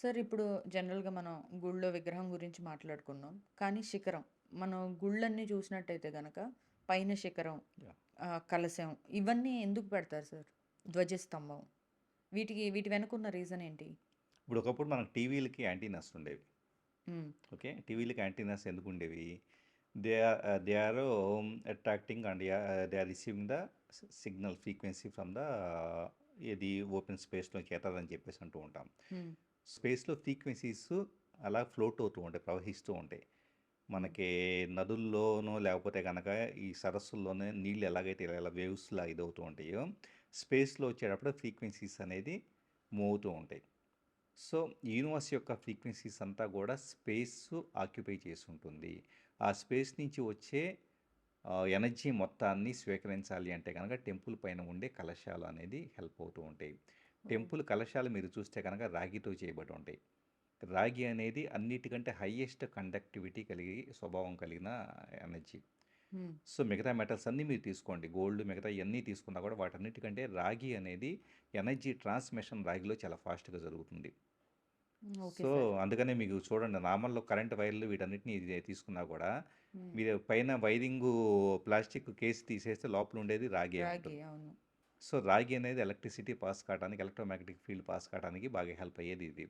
Sir ఇప్పుడు జనరల్‌గా మనం గుడిలో విగ్రహం గురించి మాట్లాడుకున్నాం. కానీ శిఖరం మనం గుళ్ళన్నీ చూసినట్టయితే గనక పైన శిఖరం, కలశం ఇవన్నీ ఎందుకు పెడతారు సార్? ధ్వజస్తంభం. వీటికి వీటి వెనకున్న రీజన్ ఏంటి? ఇప్పుడు ఒకప్పుడు మనకు టీవీలకి యాంటీనాస్ ఉండేవి. ఓకే. టీవీలకి antennas ఎందుకుండేవి? They are they are attracting and they are receiving the signal frequency from the ఏది ఓపెన్ స్పేస్‌లోంచి ఎర్రర్ అని చెప్పేసి అంటూ ఉంటాం. స్పేస్‌లో ఫ్రీక్వెన్సీస్ అలా ఫ్లోట్ అవుతూ ఉంటాయి. ప్రవహిస్తూ ఉంటాయి. మనకి నదుల్లోనో లేకపోతే కనుక ఈ సరస్సుల్లోనే నీళ్ళు ఎలాగైతే ఇలా వేవ్స్‌లా ఇదవుతూ ఉంటాయో, స్పేస్‌లో వచ్చేటప్పుడు ఫ్రీక్వెన్సీస్ అనేది మూవ్ అవుతూ ఉంటాయి. సో, యూనివర్స్ యొక్క ఫ్రీక్వెన్సీస్ అంతా కూడా స్పేస్ ఆక్యుపై చేసుంటుంది. ఆ స్పేస్ నుంచి వచ్చే ఎనర్జీ మొత్తాన్ని స్వీకరించాలి అంటే కనుక టెంపుల్ పైన ఉండే కలశాలు అనేది హెల్ప్ అవుతూ ఉంటాయి. టెంపుల్ కలశాలు మీరు చూస్తే గనక రాగితో చేయబడి ఉంటాయి. రాగి అనేది అన్నిటికంటే హైయెస్ట్ కండక్టివిటీ కలిగి స్వభావం కలిగిన ఎనర్జీ. సో, మిగతా మెటల్స్ అన్నీ మీరు తీసుకోండి. గోల్డ్ మిగతా ఇయన్నీ తీసుకున్నా కూడా వాటన్నిటికంటే రాగి అనేది ఎనర్జీ ట్రాన్స్‌మిషన్ రాగిలో చాలా ఫాస్ట్‌గా జరుగుతుంది. సో. అందుకనే మీకు చూడండి నార్మల్‌లో కరెంట్ వైర్లు వీటన్నిటిని ఇది తీసుకున్నా కూడా. మీరు పైన వైరింగు ప్లాస్టిక్ కేస్ తీసేస్తే లోపల ఉండేది రాగే. సో, రాగి అనేది ఎలక్ట్రిసిటీ పాస్ కావడానికి, ఎలక్ట్రోమాగ్నెటిక్ ఫీల్డ్ పాస్ కావడానికి బాగా హెల్ప్ అయ్యేది ఇది.